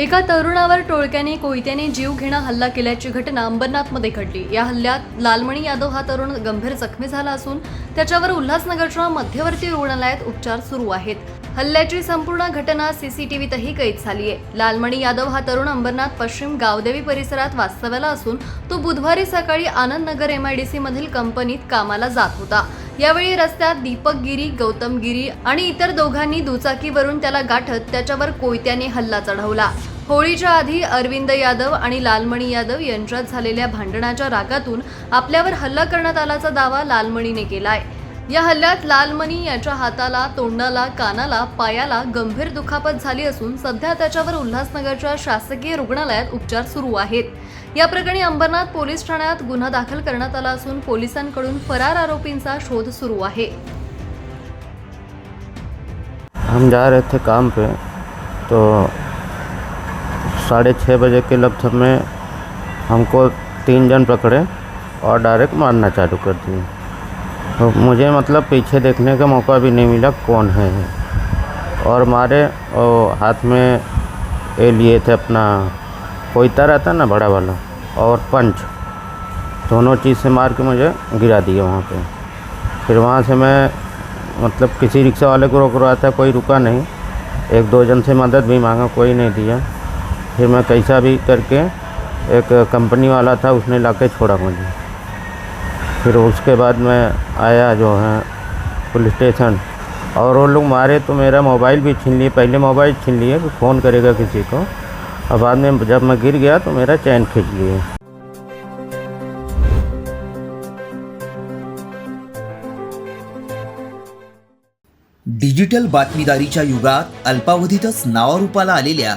एका तरुणावर टोळक्याने कोयत्याने जीव घेणा हल्ला केल्याची घटना अंबरनाथमध्ये घडली. या हल्ल्यात लालमणी यादव हा तरुण गंभीर जखमी झाला असून त्याच्यावर उल्हासनगरच्या मध्यवर्ती रुग्णालयात उपचार सुरू आहेत. हल्ल्याची संपूर्ण घटना सीसीटीव्हीतही कैद झाली आहे. लालमणी यादव हा तरुण अंबरनाथ पश्चिम गावदेवी परिसरात वास्तव्याला असून तो बुधवारी सकाळी आनंदनगर एमआयडीसी मधील कंपनीत कामाला जात होता. यावेळी रस्त्यात दीपक गिरी गौतम गिरी आणि इतर दोघांनी दुचाकीवरून त्याला गाठत त्याच्यावर कोयत्याने हल्ला चढवला. होळीच्या आधी अरविंद यादव आणि लालमणी यादव यांच्यात झालेल्या भांडणाच्या रागातून आपल्यावर हल्ला करण्यात आल्याचा दावा लालमणीने केलाय. या हल्ल्यात लालमणी याच्या हाताला तोंडाला कानाला पायाला गंभीर दुखापत झाली असून सध्या त्याच्यावर उल्हासनगरच्या शासकीय रुग्णालयात उपचार सुरू आहेत. या प्रकरणी अंबरनाथ पोलीस ठाण्यात गुन्हा दाखल करण्यात आला असून पोलिसांकडून फरार आरोपींचा शोध सुरू आहे. हम जा रहे थे काम पे तो साढ़े छः बजे के लगभग में हमको तीन जन पकड़े और डायरेक्ट मारना चालू कर दिए। तो मुझे मतलब पीछे देखने का मौका भी नहीं मिला, कौन है और मारे हाथ में ये लिए थे अपना कोयता रहता ना बड़ा वाला, और पंच। दोनों चीज़ से मार के मुझे गिरा दिया वहाँ पे। फिर वहाँ से मैं मतलब किसी रिक्शा वाले को रोक रहा था, कोई रुका नहीं। एक दो जन से मदद भी मांगा, कोई नहीं दिया। फिर मैं कैसा भी करके एक कंपनी वाला था, उसने ला के छोड़ा मुझे। फिर उसके बाद मैं आया जो है पुलिस स्टेशन। और वो लोग मारे तो मेरा मोबाइल भी छीन लिए पहले मोबाइल छीन लिए कि फ़ोन करेगा किसी को। और बाद में जब मैं गिर गया तो मेरा चैन खींच लिए। डिजिटल बातमीदारीच्या युगात अल्पावधीतच नावारूपाला आलेल्या